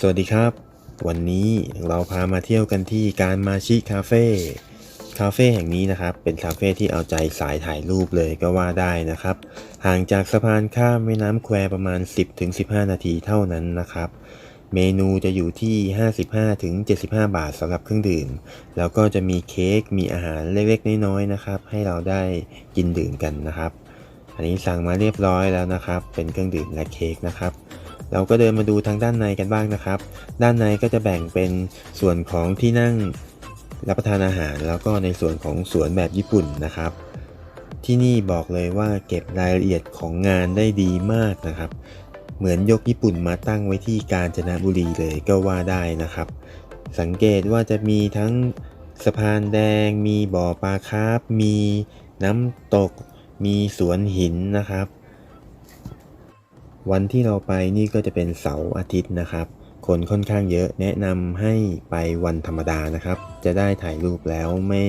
สวัสดีครับ วันนี้เราพามาเที่ยวกันที่การมาชิคาเฟ่คาเฟ่แห่งนี้นะครับ เป็นคาเฟ่ที่เอาใจสายถ่ายรูปเลยก็ว่าได้นะครับ ห่างจากสะพานข้ามแม่น้ำแควประมาณ 10-15 นาทีเท่านั้นนะครับ เมนูจะอยู่ที่ 55-75 บาทสำหรับเครื่องดื่ม แล้วก็จะมีเค้กมีอาหารเล็กๆน้อยๆนะครับ ให้เราได้กินดื่มกันนะครับ อันนี้สั่งมาเรียบร้อยแล้วนะครับ เป็นเครื่องดื่มและเค้กนะครับ เราก็เดินมาดูทางด้านในกันบ้างนะครับ ด้านในก็จะแบ่งเป็นส่วนของที่นั่งรับประทานอาหาร แล้วก็ในส่วนของสวนแบบญี่ปุ่นนะครับ ที่นี่บอกเลยว่าเก็บรายละเอียดของงานได้ดีมากนะครับ เหมือนยกญี่ปุ่นมาตั้งไว้ที่กาญจนบุรีเลยก็ว่าได้นะครับ สังเกตว่าจะมีทั้งสะพานแดง มีบ่อปลาคาร์ฟมีน้ำตก มีสวนหินนะครับ วันที่เราไปนี่ก็จะเป็นเสาร์อาทิตย์นะครับ คนค่อนข้างเยอะแนะนำให้ไปวันธรรมดานะครับ จะได้ถ่ายรูปแล้วไม่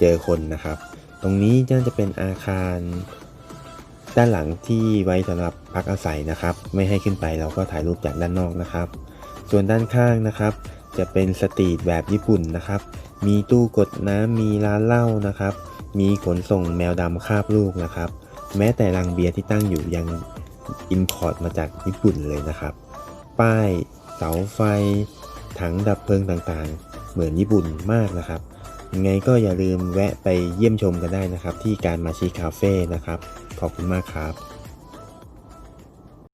เจอคนนะครับ ตรงนี้น่าจะเป็นอาคารด้านหลังที่ไว้สำหรับพักอาศัยนะครับ ไม่ให้ขึ้นไปเราก็ถ่ายรูปจากด้านนอกนะครับ ส่วนด้านข้างนะครับ จะเป็นสตรีทแบบญี่ปุ่นนะครับ มีตู้กดน้ำมีร้านเหล้านะครับ มีขนส่งแมวดำคาบลูกนะครับ แม้แต่รังเบียร์ที่ตั้งอยู่ยัง อินพอร์ตมาจากญี่ปุ่นเลยนะครับ ป้ายเสาไฟ ถังดับเพลิงต่างๆ เหมือนญี่ปุ่นมากนะครับยังไงก็อย่าลืมแวะไปเยี่ยมชมกันได้นะครับ ที่การมาชีคาเฟ่นะครับ ขอบคุณมากครับ